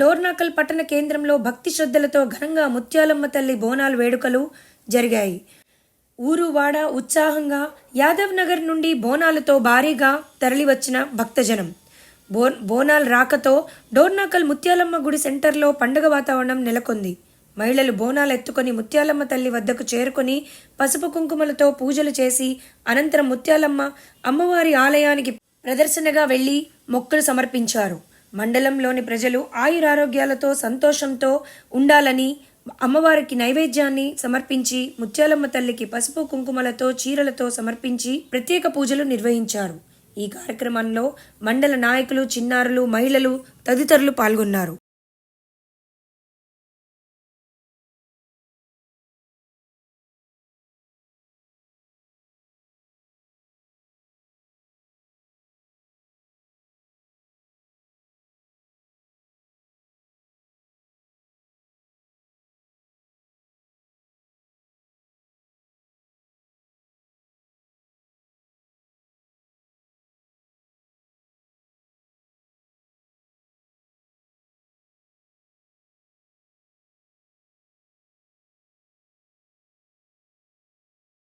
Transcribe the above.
డోర్నాకల్ పట్టణ కేంద్రంలో భక్తి శ్రద్ధలతో ఘనంగా ముత్యాలమ్మ తల్లి బోనాలు వేడుకలు జరిగాయి. ఊరు వాడ ఉత్సాహంగా యాదవ్ నగర్ నుండి బోనాలతో భారీగా తరలివచ్చిన భక్తజనం. బో బోనాలు రాకతో డోర్నాకల్ ముత్యాలమ్మ గుడి సెంటర్లో పండగ వాతావరణం నెలకొంది. మహిళలు బోనాలు ఎత్తుకొని ముత్యాలమ్మ తల్లి వద్దకు చేరుకొని పసుపు కుంకుమలతో పూజలు చేసి అనంతరం ముత్యాలమ్మ అమ్మవారి ఆలయానికి ప్రదర్శనగా వెళ్ళి మొక్కలు సమర్పించారు. మండలంలోని ప్రజలు ఆయురారోగ్యాలతో సంతోషంతో ఉండాలని అమ్మవారికి నైవేద్యాన్ని సమర్పించి ముత్యాలమ్మ తల్లికి పసుపు కుంకుమలతో చీరలతో సమర్పించి ప్రత్యేక పూజలు నిర్వహించారు. ఈ కార్యక్రమంలో మండల నాయకులు చిన్నారులు మహిళలు తదితరులు పాల్గొన్నారు.